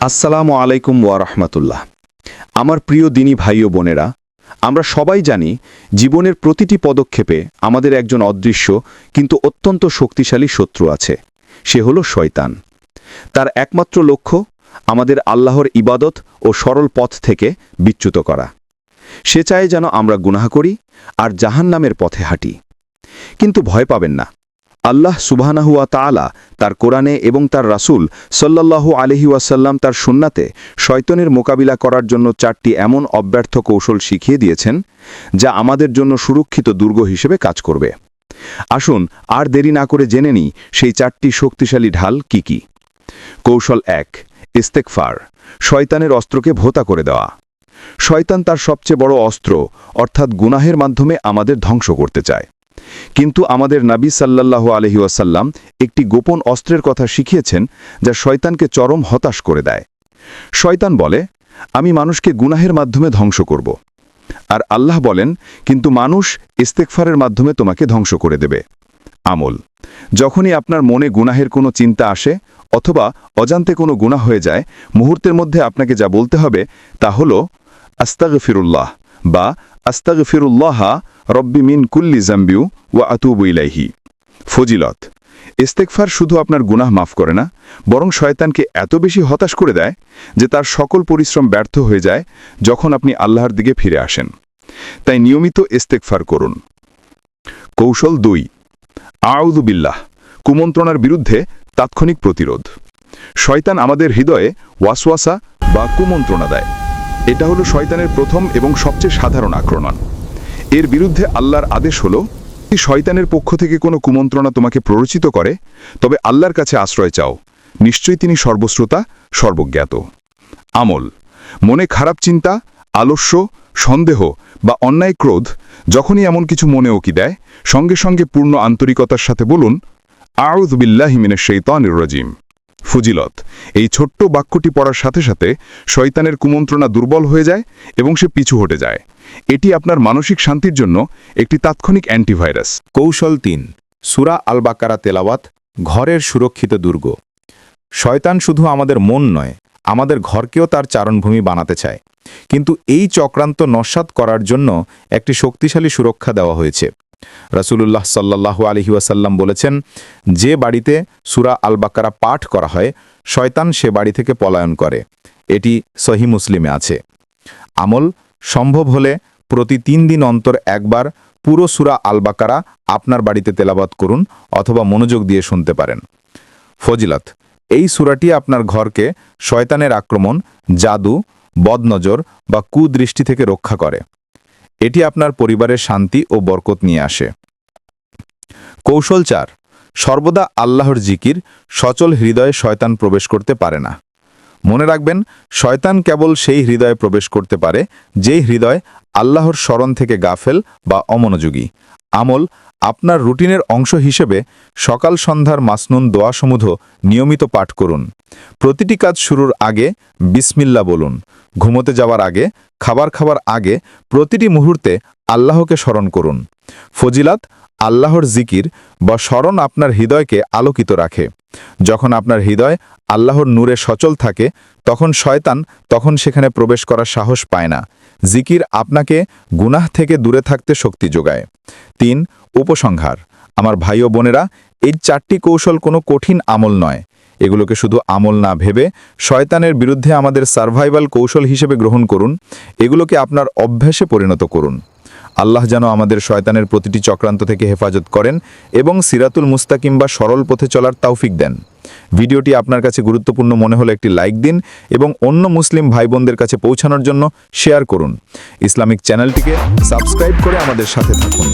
আসসালামু আলাইকুম ওয়া রাহমাতুল্লাহ। আমার প্রিয় দিনী ভাই ও বোনেরা, আমরা সবাই জানি জীবনের প্রতিটি পদক্ষেপে আমাদের একজন অদৃশ্য কিন্তু অত্যন্ত শক্তিশালী শত্রু আছে, সে হলো শয়তান। তার একমাত্র লক্ষ্য আমাদের আল্লাহর ইবাদত ও সরল পথ থেকে বিচ্যুত করা। সে চায় যেন আমরা গুনাহ করি আর জাহান্নামের পথে হাঁটি। কিন্তু ভয় পাবেন না আল্লাহ সুবহানাহুয়া তাআলা তার কোরআনে এবং তার রাসূল সাল্লাল্লাহু আলহি ওয়াসাল্লাম তার সুন্নাতে শয়তনের মোকাবিলা করার জন্য চারটি এমন অব্যর্থ কৌশল শিখিয়ে দিয়েছেন যা আমাদের জন্য সুরক্ষিত দুর্গ হিসেবে কাজ করবে। আসুন আর দেরি না করে জেনে নিই সেই চারটি শক্তিশালী ঢাল কি কি। কৌশল এক ইস্তেকফার শয়তানের অস্ত্রকে ভোতা করে দেওয়া। শয়তান তার সবচেয়ে বড় অস্ত্র, অর্থাৎ গুনাহের মাধ্যমে আমাদের ধ্বংস করতে চায়। কিন্তু আমাদের নাবী সাল্লাল্লাহু আলহি ওয়াসাল্লাম একটি গোপন অস্ত্রের কথা শিখিয়েছেন যা শয়তানকে চরম হতাশ করে দেয়। শয়তান বলে, আমি মানুষকে গুনাহের মাধ্যমে ধ্বংস করব। আর আল্লাহ বলেন, কিন্তু মানুষ ইস্তেকফারের মাধ্যমে তোমাকে ধ্বংস করে দেবে। আমল, যখনই আপনার মনে গুনাহের কোনো চিন্তা আসে অথবা অজান্তে কোনো গুনাহ হয়ে যায়, মুহূর্তের মধ্যে আপনাকে যা বলতে হবে তা হল, আস্তাগফিরুল্লাহ বা আস্তাগফিরুল্লাহা রব্বি মিন কুল্লি জাম্বিউ ওয়া আতুবু ইলাইহি। ফজিলত ইস্তেকফার শুধু আপনার গুনাহ মাফ করে না, বরং শয়তানকে এত বেশি হতাশ করে দেয় যে তার সকল পরিশ্রম ব্যর্থ হয়ে যায় যখন আপনি আল্লাহর দিকে ফিরে আসেন। তাই নিয়মিত ইস্তেকফার করুন। কৌশল দুই আউদুবিল্লাহ কুমন্ত্রণার বিরুদ্ধে তাৎক্ষণিক প্রতিরোধ। শয়তান আমাদের হৃদয়ে ওয়াসওয়াসা বা কুমন্ত্রণা দেয়। এটা হলো শয়তানের প্রথম এবং সবচেয়ে সাধারণ আক্রমণ। এর বিরুদ্ধে আল্লাহর আদেশ হলো, যদি শয়তানের পক্ষ থেকে কোনো কুমন্ত্রণা তোমাকে প্ররোচিত করে, তবে আল্লাহর কাছে আশ্রয় চাও। নিশ্চয়ই তিনি সর্বশ্রোতা, সর্বজ্ঞাত। আমল। মনে খারাপ চিন্তা, আলস্য, সন্দেহ বা অন্যায় ক্রোধ যখনই এমন কিছু মনে ওকি দেয়, সঙ্গে সঙ্গে পূর্ণ আন্তরিকতার সাথে বলুন আউদ্বিল্লাহিমিনের শৈতানির রজিম। ফজিলত। এই ছোট্ট বাক্যটি পড়ার সাথে সাথে শয়তানের কুমন্ত্রণা দুর্বল হয়ে যায় এবং সে পিছু হটে যায়। এটি আপনার মানসিক শান্তির জন্য একটি তাৎক্ষণিক অ্যান্টিভাইরাস। কৌশল তিন, সুরা আল বাকারা তেলাওয়াত, ঘরের সুরক্ষিত দুর্গ। শয়তান শুধু আমাদের মন নয়, আমাদের ঘরকেও তার চারণভূমি বানাতে চায়। কিন্তু এই চক্রান্ত নস্বাত করার জন্য একটি শক্তিশালী সুরক্ষা দেওয়া হয়েছে। রাসূলুল্লাহ সাল্লাল্লাহু আলহি ওয়াসাল্লাম বলেছেন, যে বাড়িতে সুরা আল বাকারা পাঠ করা হয়, শয়তান সে বাড়ি থেকে পলায়ন করে। এটি সহি মুসলিমে আছে। আমল সম্ভব হলে প্রতি তিন দিন অন্তর একবার পুরো সুরা আল বাকারা আপনার বাড়িতে তেলাবাত করুন অথবা মনোযোগ দিয়ে শুনতে পারেন। ফজিলত, এই সুরাটি আপনার ঘরকে শয়তানের আক্রমণ, জাদু, বদনজর বা কুদৃষ্টি থেকে রক্ষা করে। এটি আপনার পরিবারের শান্তি ও বরকত নিয়ে আসে। কৌশল চার, সর্বদা আল্লাহর জিকির, সচল হৃদয়ে শয়তান প্রবেশ করতে পারে না। মনে রাখবেন, শয়তান কেবল সেই হৃদয়ে প্রবেশ করতে পারে, যেই হৃদয় আল্লাহর স্মরণ থেকে গাফেল বা অমনোযোগী। আমল আপনার রুটিনের অংশ হিসেবে সকাল সন্ধ্যার মাসনুন দোয়াসমূহ নিয়মিত পাঠ করুন। প্রতিটি কাজ শুরুর আগে বিসমিল্লা বলুন। ঘুমোতে যাওয়ার আগে, খাবার খাবার আগে প্রতিটি মুহূর্তে আল্লাহকে স্মরণ করুন। ফজিলাত, আল্লাহর জিকির বা স্মরণ আপনার হৃদয়কে আলোকিত রাখে। যখন আপনার হৃদয় আল্লাহর নূরে সচল থাকে, তখন শয়তান তখন সেখানে প্রবেশ করার সাহস পায় না। জিকির আপনাকে গুনাহ থেকে দূরে থাকতে শক্তি যোগায়। তিন উপসংহার। আমার ভাই ও বোনেরা, এই চারটি কৌশল কোনো কঠিন আমল নয়। এগুলোকে শুধু আমল না ভেবে শয়তানের বিরুদ্ধে আমাদের সার্ভাইভাল কৌশল হিসেবে গ্রহণ করুন। এগুলোকে আপনার অভ্যাসে পরিণত করুন। আল্লাহ যেন আমাদের শয়তানের প্রতিটি চক্রান্ত থেকে হেফাজত করেন এবং সিরাতুল মুস্তাকিম বা সরল পথে চলার তৌফিক দেন। ভিডিওটি আপনার কাছে গুরুত্বপূর্ণ মনে হলে একটি লাইক দিন এবং অন্য মুসলিম ভাই বোনদের কাছে পৌঁছানোর জন্য শেয়ার করুন। ইসলামিক চ্যানেলটিকে সাবস্ক্রাইব করে আমাদের সাথে থাকুন।